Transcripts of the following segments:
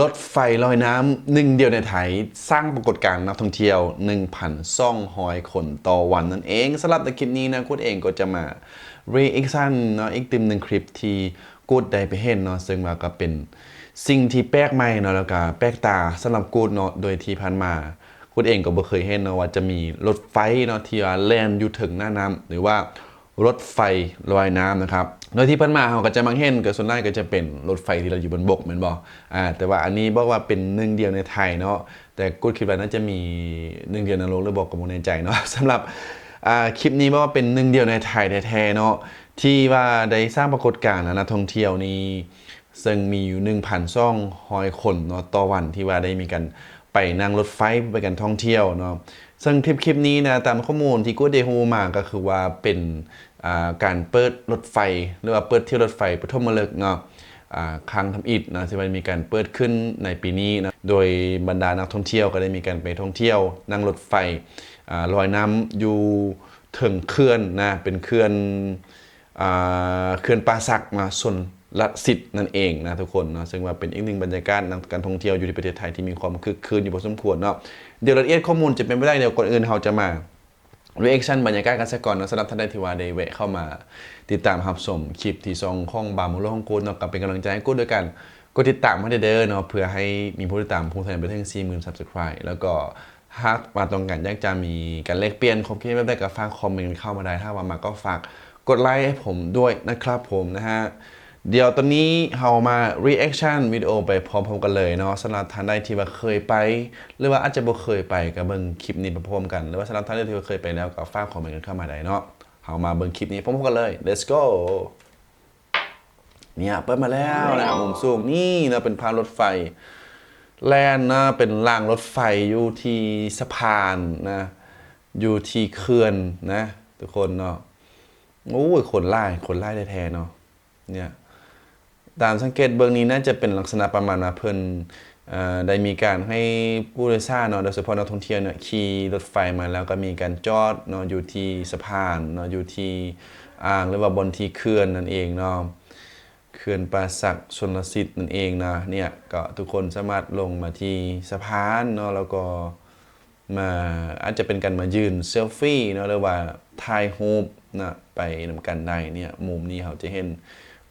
รถไฟลอยน้ำหนึ่งเดียวในไทยสร้างปรากฏการณ์นักท่องเที่ยว1,000ซ่องหอยคนต่อวันนั่นเองสำหรับคลิปนี้นะกูดเองก็จะมา reaction เนาะอีกติมหนึ่งคลิปที่กูดได้ไปเห็นเนาะซึ่งมาก็เป็นสิ่งที่แปลกใหม่เนาะแล้วก็แปลกตาสำหรับกูดเนาะโดยที่ผ่านมากูดเองก็บ่เคยเห็นเนาะว่าจะมีรถไฟเนาะที่ว่าแล่นอยู่ถึงหน้าน้ำหรือว่า รถไฟลอยน้ำนะครับ โดยที่เพิ่นมาเขาก็จะมักเห็นก็ส่วนใหญ่ก็จะเป็นรถไฟที่เราอยู่บนบกเหมือนบอกอ่าแต่ว่าอันนี้บอกว่าเป็นหนึ่งเดียวในไทยเนาะแต่กูคิดว่าน่าจะมีหนึ่งเดียวในโลกหรือบอกกับมในใจเนาะสำหรับอ่าคลิปนี้บอกว่าเป็นหนึ่งเดียวในไทยแท้ๆเนาะที่ว่าได้สร้างปรากฏการณ์นะนักท่องเที่ยวนี้ซึ่งมีอยู่1,000ซ่องหอยคนเนาะต่อวันที่ว่าได้มีการ ไปนั่งรถไฟไปกันท่องเที่ยวเนาะซึ่งคลิปคลิปนี้นะตามข้อมูลที่กูได้ฮูมาก็คือว่าเป็นาการเปิดรถไฟ หรือว่าเปิดเที่ยวรถไฟปฐมฤกษ์เนาะครั้งทำอิฐนะที่มันมีการเปิดขึ้นในปีนี้นะโดยบรรดานักท่องเที่ยวก็ได้มีการไปท่องเที่ยว นั่งรถไฟอลอยน้ำอยู่ถึงเขื่อนนะเป็นเขื่อนอ่าเขื่อนป่าสักมาส่วน ละสิทธิ์นั่นเองนะทุกคนนะซึ่งว่าเป็นอีกหนึ่งบรรยากาศการท่องเที่ยวอยู่ในประเทศไทยที่มีความคึกคืนอยู่พอสมควรเนาะเดี๋ยวรายละเอียดข้อมูลจะเป็นไปได้เดี๋ยวก่อนอื่นเราจะมา reaction บรรยากาศกันสักก่อนนะสำหรับท่านใดที่ว่าได้แวเข้ามา ติดตามรับชมคลิปที่ซองข้องบามุโลของกูเนาะกับเป็นกำลังใจให้กูดด้วยกันกดติดตามให้เด้อเนาะเพื่อให้มีผู้ติดตามผู้ทะยานไปถึง40,000 subscribe แล้วก็หากมาตรงกันอยากจะมีการแลกเปลี่ยนความคิดเห็นแบบใดก็ฝากคอมเมนต์เข้ามาได้ถ้าว่ามาก็ฝากกดไลค์ให้ผมด้วยนะครับผมนะฮะ เดี๋ยวตอนนี้เรามา reaction วิดีโอไปพร้อมๆกันเลยเนาะสำหรับท่านใดที่ว่าเคยไป หรือว่าอาจจะบ่เคยไปก็เบิ่งคลิปนี้ไปพร้อมกัน หรือว่าสำหรับท่านใดที่ว่าเคยไปแล้วก็ฝากคอมเมนต์กันเข้ามาได้เนาะเรามาเบิ่งคลิปนี้พร้อมๆกันเลย let's go เนี่ยเปิดมาแล้วนะมุมสูงนี่นะเป็นพานรถไฟ แล่นนะเป็นรางรถไฟอยู่ที่สะพานนะอยู่ที่เขื่อนนะ ทุกคนเนาะโอ้ยคนไล่คนไล่แท้ๆเนาะเนี่ย ตามสังเกตเบื้องนี้น่าจะเป็นลักษณะประมาณว่าเพิ่นได้มีการให้ผู้โดยสารเนาะโดยเฉพาะนักท่องเที่ยวเนี่ยขี่รถไฟมาแล้วก็มีการจอดเนาะอยู่ที่สะพานเนาะอยู่ที่อ่างหรือว่าบนที่เขื่อนนั่นเองเนาะเขื่อนป่าสักชนลสิทธิ์นั่นเองนะเนี่ยก็ทุกคนสามารถลงมาที่สะพานเนาะแล้วก็มาอาจจะเป็นการมายืนเซลฟี่เนาะหรือว่าถ่ายรูปนะไปนำกันได้เนี่ยมุมนี้เขาจะเห็น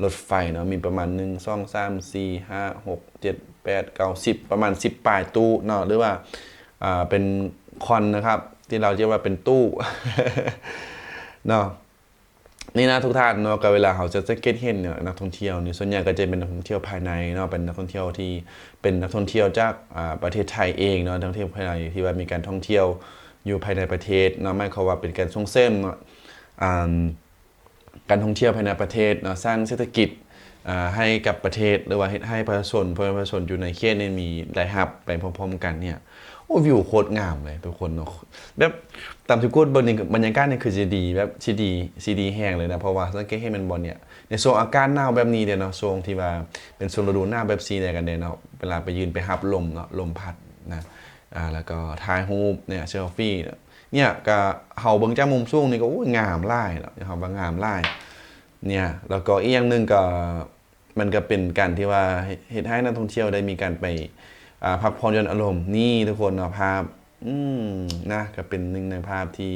รถไฟเนาะมีประมาณ 1 2 3 4 5 6 7 8 9 10 ประมาณ 10ปลายตู้เนาะหรือว่าอ่าเป็นคอนนะครับที่เราเรียกว่าเป็นตู้เนาะนี่นะทุกท่านเนาะกับเวลาเขาจะสังเกตเห็นเนี่ยนักท่องเที่ยวนี่ส่วนใหญ่ก็จะเป็นนักท่องเที่ยวภายในเนาะเป็นนักท่องเที่ยวที่เป็นนักท่องเที่ยวจากอ่าประเทศไทยเองเนาะนักท่องเที่ยวภายในที่ว่ามีการท่องเที่ยวอยู่ภายในประเทศเนาะไม่เขาว่าเป็นการส่งเสริมเนาะอ่า การท่องเที่ยวภายในประเทศเนาะสร้างเศรษฐกิจให้กับประเทศหรือว่าให้ประชาชนเพราะประชาชนอยู่ในเขตนี้มีรายรับไปพร้อมๆ กันเนี่ยโอ้วิวโคตรงามเลยทุกคนเนาะแบบตามที่กูดบนนี้บรรยากาศเนี่ยคือจะดีแบบซีดีซีดีแห้งเลยนะเพราะว่าสังเกตให้มันบอลเนี่ยในโซนอากาศหนาวแบบนี้เด้เนาะโซนที่ว่าเป็นโซนฤดูหนาวแบบซีเนี่ยกันเด้เนาะเวลาไปยืนไปฮับลมเนาะลมพัดนะอ่าแล้วก็ถ่ายรูปเนี่ยเซลฟี่ เนี่ยก็เฮาเบิ่งจากมุมสูงนี่ก็โอ้ยงามหลายเนาะเฮาว่างามหลายเนี่ยแล้วก็อีกอย่างหนึงก็มันก็เป็นการที่ว่าเฮ็ดให้นักท่องเที่ยวได้มีการไปอ่าพักผ่อนหย่อนอารมณ์นี่ทุกคนเนาะภาพอืมนะก็เป็นหนึ่งในภาพที่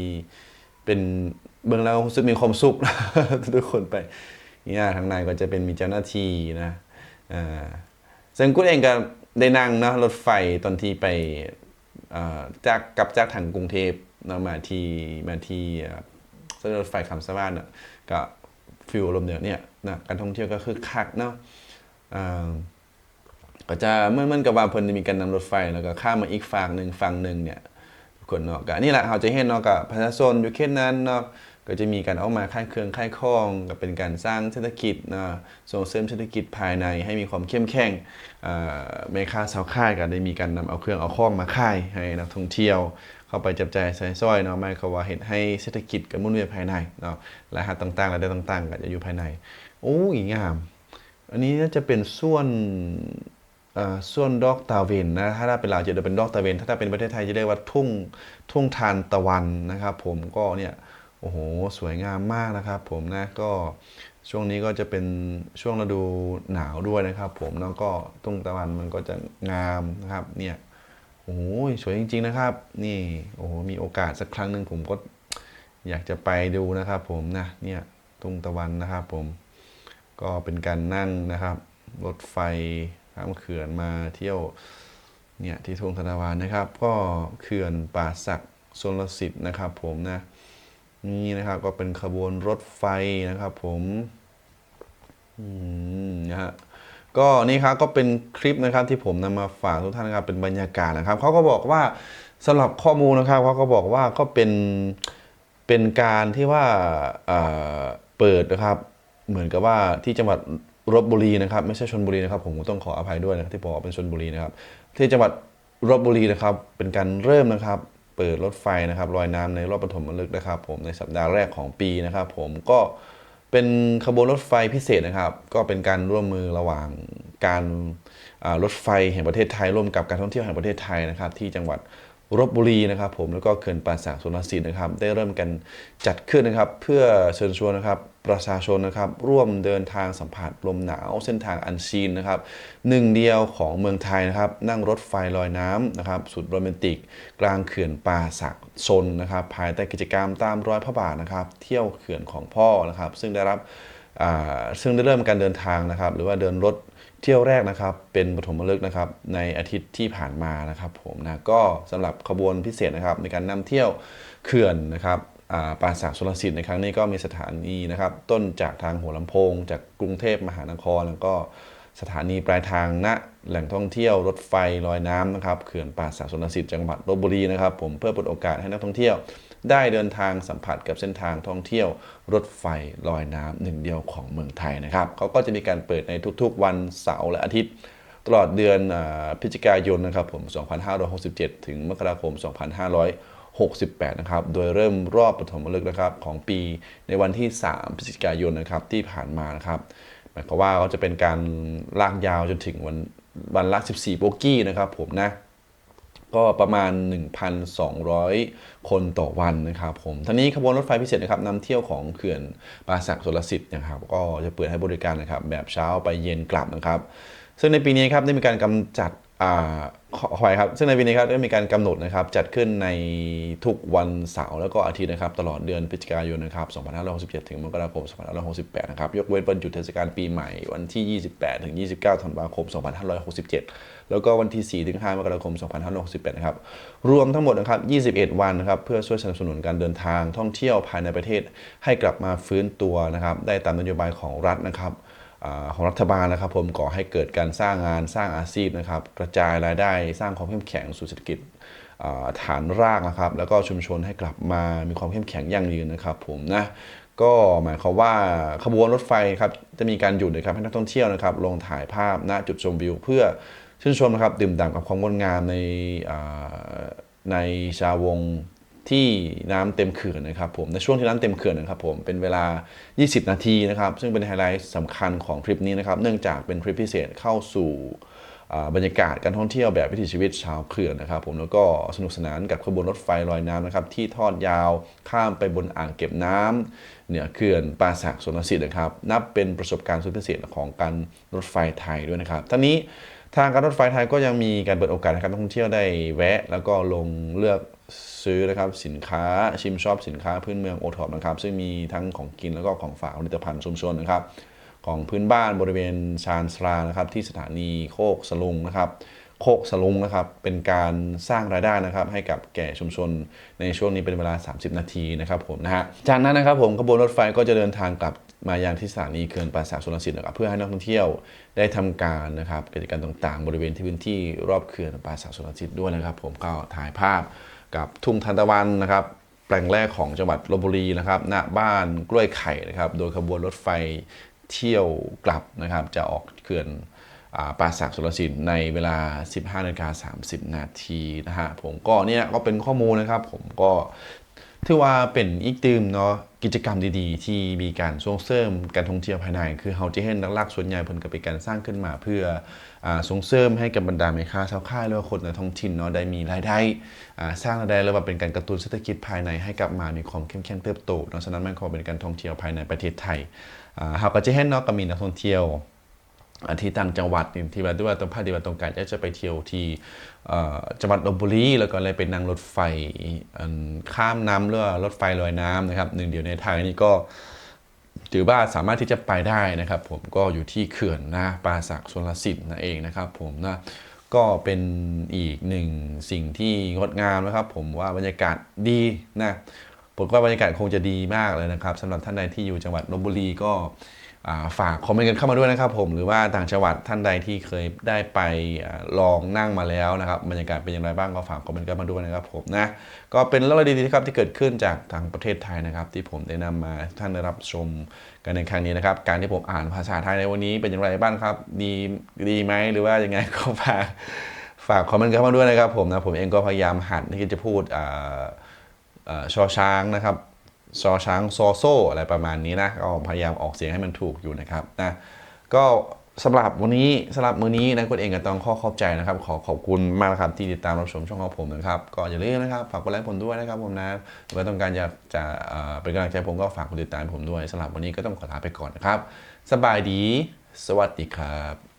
เป็นเบื้องแล้วรู้สึกมีความสุขทุกคนไปเนี่ยทางในก็จะเป็นมีเจ้าหน้าที่นะอ่าซึ่งกูเองก็ได้นั่งเนาะรถไฟตอนที่ไปจากกลับจากทางกรุงเทพ เนามาที่มาที่อ่าเส้นรถไฟคำสะบ้านเนาะก็ฟิลลมณ์เดียวเนี่ยนะการท่องเที่ยวก็คือคักเนาะก็จะเมื่อมันกับว่าเพิ่นมีการนำรถไฟแล้วก็ข้ามมาอีกฝั่งหนึ่งฝั่งหนึ่งเนี่ยทุกคนเนาะก็นี่แหละเราจะเห็นเนาะกับประชาชนอยู่เขตนั้นเนาะก็จะมีการเอามาค่ายเครื่องค่ายคล้องก็เป็นการสร้างเศรษฐกิจเนาะส่งเสริมเศรษฐกิจภายในให้มีความเข้มแข็งอ่าแม่ค้าชาวค่ายก็ได้มีการนำเอาเครื่องเอาข้องมาค่ายให้นักท่องเที่ยว เข้าไปจับจ่ายใช้สอยเนาะไม่เขาว่าเห็นให้เศรษฐกิจกับมุ่นเวียนภายในเนาะรายหัสต่างๆรายได้ต่างๆ ก็จะอยู่ภายในโอ้ยงาม อันนี้น่าจะเป็นส่วนอ่าส่วนดอกตาเวนนะถ้าเป็นลาวจะเป็นดอกตาเวนถ้าเป็นประเทศไทยจะเรียกว่าทุ่งทุ่งทานตะวันนะครับ ผมก็เนี่ยโอ้โหสวยงามมากนะครับ ผมนะก็ช่วงนี้ก็จะเป็นช่วงฤดูหนาวด้วยนะครับ ผมแล้วก็ทุ่งตะวันมันก็จะงามนะครับเนี่ย อ้โหสวยจริง ๆ นะครับ นี่โอ้โหมีโอกาสสักครั้งหนึ่งผมก็อยากจะไปดูนะครับผมนะเนี่ยทุ่งตะวันนะครับผมก็เป็นการนั่งนะครับ รถไฟข้ามเขื่อนมาเที่ยวเนี่ยที่ทุ่งตะวันนะครับ ก็เขื่อนป่าสักโซนลสิทธิ์นะครับผมนะนี่นะครับก็เป็นขบวนรถไฟนะครับผม อืมนะฮะ ก็นี่ครับก็เป็นคลิปนะครับที่ผมนำมาฝากทุกท่านนะครับเป็นบรรยากาศนะครับเขาก็บอกว่าสำหรับข้อมูลนะครับเขาก็บอกว่าก็เป็นเป็นการที่ว่าเปิดนะครับ เหมือนกับว่าที่จังหวัดลบบุรีนะครับไม่ใช่ชนบุรีนะครับ ผมต้องขออภัยด้วยนะที่บอกเป็นชนบุรีนะครับที่จังหวัดลบบุรีนะครับ เป็นการเริ่มนะครับ เปิดรถไฟนะครับลอยน้ำในรอบปฐมฤกษ์นะครับ ผมในสัปดาห์แรกของปีนะครับ ผมก็ เป็นขบวนรถไฟพิเศษนะครับ ก็เป็นการร่วมมือระหว่างการรถไฟแห่งประเทศไทย ร่วมกับการท่องเที่ยวแห่งประเทศไทยนะครับ ที่จังหวัดลบบุรีนะครับ ผมแล้วก็เขื่อนป่าสักสุนทรศิลป์นะครับ ได้เริ่มกันจัดขึ้นนะครับ เพื่อเชิญชวนนะครับ ประชาชนนะครับร่วมเดินทางสัมผัสลมหนาวเส้นทางอันซีนนะครับหนึ่งเดียวของเมืองไทยนะครับนั่งรถไฟลอยน้ำนะครับสุดโรแมนติก กลางเขื่อนป่าสักซนนะครับภายใต้กิจกรรมตามรอยพระบาทนะครับเที่ยวเขื่อนของพ่อนะครับซึ่งได้รับซึ่งได้เริ่มการเดินทางนะครับหรือว่าเดินรถเที่ยวแรกนะครับเป็นปฐมฤกษ์นะครับในอาทิตย์ที่ผ่านมานะครับผมนะก็สำหรับขบวนพิเศษนะครับในการนำเที่ยวเขื่อนนะครับ ปราสาทสุรสิทธิ์ในครั้งนี้ก็มีสถานีนะครับต้นจากทางหัวลำโพง จากกรุงเทพมหานคร แล้วก็สถานีปลายทางณแหล่งท่องเที่ยวรถไฟลอยน้ำนะครับเขื่อนป่าสักสุรสิทธิ์จังหวัดลบบุรีนะครับผมเพื่อเปิดโอกาสให้นักท่องเที่ยว ได้เดินทางสัมผัสกับเส้นทางท่องเที่ยว รถไฟลอยน้ำหนึ่งเดียวของเมืองไทยนะครับเขาก็จะมีการเปิดในทุกๆ วันเสาร์และอาทิตย์ ตลอดเดือนพฤศจิกายนนะครับผม 2567 ถึงมกราคม 2500 68 นะครับ โดยเริ่มรอบปฐมฤกษ์นะครับของปีในวันที่ 3 พฤศจิกายนนะครับที่ผ่านมานะครับ หมายความว่าก็จะเป็นการลากยาวจนถึงวันวันละ 14 โบกี้นะครับผมนะ ก็ประมาณ 1,200 คนต่อวันนะครับผมท่านี้ขบวนรถไฟพิเศษนะครับนำเที่ยวของเขื่อนป่าสักโสรสิทธิ์นะครับ ก็จะเปิดให้บริการนะครับแบบเช้าไปเย็นกลับนะครับ ซึ่งในปีนี้ครับได้มีการกำจัด ขอขอภัยครับ ซึ่งในปีนี้ครับได้มีการกำหนดนะครับจัดขึ้นในทุกวันเสาร์แล้วก็อาทิตย์นะครับตลอดเดือนพฤศจิกายนนะครับ 2567 ถึงมกราคม 2568 นะครับ ยกเว้นวันหยุดเทศกาลปีใหม่วันที่ 28 ถึง 29 ธันวาคม 2567 แล้วก็วันที่ 4 ถึง 5 มกราคม 2568 นะครับ รวมทั้งหมดนะครับ 21 วันนะครับเพื่อช่วยสนับสนุนการเดินทางท่องเที่ยวภายในประเทศให้กลับมาฟื้นตัวนะครับได้ตามนโยบายของรัฐนะครับ ของรัฐบาลนะครับผมก่อให้เกิดการสร้างงานสร้างอาชีพนะครับกระจายรายได้สร้างความเข้มแข็งสู่เศรษฐกิจฐานรากนะครับแล้วก็ชุมชนให้กลับมามีความเข้มแข็งยั่งยืนนะครับผมนะก็หมายความว่าขบวนรถไฟครับจะมีการหยุดนะครับให้นักท่องเที่ยวนะครับลงถ่ายภาพณจุดชมวิว เพื่อชื่นชมนะครับดื่มด่ำกับความงดงามในในชาวง ที่น้ำเต็มเขื่อนนะครับผมในช่วงที่น้ำเต็มเขื่อนนะครับผมเป็นเวลา 20 นาทีนะครับซึ่งเป็นไฮไลท์สำคัญของทริปนี้นะครับเนื่องจากเป็นทริปพิเศษเข้าสู่บรรยากาศการท่องเที่ยวแบบวิถีชีวิตชาวเขื่อนนะครับผมแล้วก็สนุกสนานกับขบวนรถไฟลอยน้ำนะครับที่ทอดยาวข้ามไปบนอ่างเก็บน้ำเหนือเขื่อนป่าสักสนสิทธิ์นะครับนับเป็นประสบการณ์สุดพิเศษของการรถไฟไทยด้วยนะครับทั้งนี้ ทางการรถไฟไทยก็ยังมีการเปิดโอกาสให้การท่องเที่ยวได้แวะ แล้วก็ลงเลือกซื้อนะครับสินค้าชิมชอบสินค้าพื้นเมืองโอท็อปนะครับซึ่งมีทั้งของกินแล้วก็ของฝากผลิตภัณฑ์ชุมชนนะครับของพื้นบ้านบริเวณชานสลานะครับที่สถานีโคกสลุงนะครับโคกสลุงนะครับเป็นการสร้างรายได้นะครับให้กับแก่ชุมชนในช่วงนี้เป็นเวลา 30 นาทีนะครับผมนะฮะจากนั้นนะครับผมขบวนรถไฟก็จะเดินทางกลับ มายังที่สถานีเขื่อนป่าสักชลสิทธิ์นะครับเพื่อให้นักท่องเที่ยวได้ทำการนะครับกิจกรรมต่างๆ บริเวณที่พื้นที่รอบเขื่อนป่าสักชลสิทธิ์ด้วยนะครับ ผมก็ถ่ายภาพกับทุ่งทานตะวันนะครับแปลงแรกของจังหวัดลบบุรีนะครับณบ้านกล้วยไข่นะครับโดยขบวนรถไฟเที่ยวกลับนะครับ จะออกเขื่อนป่าสักสุรสินในเวลา 15นาฬิกา30 นาทีนะฮะผมก็เนี่ยก็เป็นข้อมูลนะครับ ผมก็ ถือว่าเป็นอีกตืมเนาะกิจกรรมดีๆ ที่มีการส่งเสริมการท่องเที่ยวภายใน คือเขาจะเห็นนักลักส่วนใหญ่เพิ่นก็เป็นการสร้างขึ้นมาเพื่ออส่งเสริมให้กับบรรดาแม่ค้าชาวค่ายหรือว่าคนในท้องถิ่นเนาะได้มีรายได้สร้างรายได้แล้วว่าเป็นการกระตุ้นเศรษฐกิจภายในให้กลับมามีความเข้มแข็งเติบโตเนาะฉะนั้นมันก็เป็นการท่องเที่ยวภายในประเทศไทยอ่าเราก็จะเห็นเนาะก็มีนักท่องเที่ยว ที่ต่างจังหวัดที่ว่าด้วยว่าตรงภาคที่ว่าตรงการจะไปเที่ยวที่จังหวัดลบบุรีแล้วก็เลยไปนั่งรถไฟข้ามน้ำหรือรถไฟลอยน้ำนะครับหนึ่งเดียวในไทยนี่ก็ถือว่าสามารถที่จะไปได้นะครับ ผมก็อยู่ที่เขื่อนนะปราสักชลสิทธิ์นั่นเองนะครับ ผมนะก็เป็นอีกหนึ่งสิ่งที่งดงามนะครับ ผมว่าบรรยากาศดีนะผมว่าบรรยากาศคงจะดีมากเลยนะครับสำหรับท่านใดที่อยู่จังหวัดลบบุรีก็ ฝากคอมเมนต์กันเข้ามาด้วยนะครับผมหรือว่าต่างจังหวัดท่านใดที่เคยได้ไปลองนั่งมาแล้วนะครับบรรยากาศเป็นอย่างไรบ้างก็ฝากคอมเมนต์กันมาด้วยนะครับผมนะก็เป็นเรื่องราวดีๆนะครับที่เกิดขึ้นจากทางประเทศไทยนะครับ ที่ผมได้นำมาท่านได้รับชมกันในครั้งนี้นะครับ การที่ผมอ่านภาษาไทยในวันนี้เป็นอย่างไรบ้างครับ ดีดีไหมหรือว่ายังไงก็ฝากฝากคอมเมนต์กันเข้ามาด้วยนะครับผมนะผมเองก็พยายามหัดที่จะพูดอ่าเอ่อชอช้างนะครับ ชอช้างซอโซอะไรประมาณนี้นะก็พยายามออกเสียงให้มันถูกอยู่นะครับนะก็สำหรับวันนี้สำหรับมือนี้นะคุณเองก็ต้องข้อขอบใจนะครับ ขอขอบคุณมากนะครับที่ติดตามรับชมช่องของผมนะครับก็อย่าลืมนะครับฝากกดไลค์ผมด้วยนะครับผมนะหรือว่าต้องการอยากจะเป็นกำลังใจผมก็ฝากกดติดตามผมด้วยสำหรับวันนี้ก็ต้องขอลาไปก่อนนะครับ สบายดี สวัสดีครับ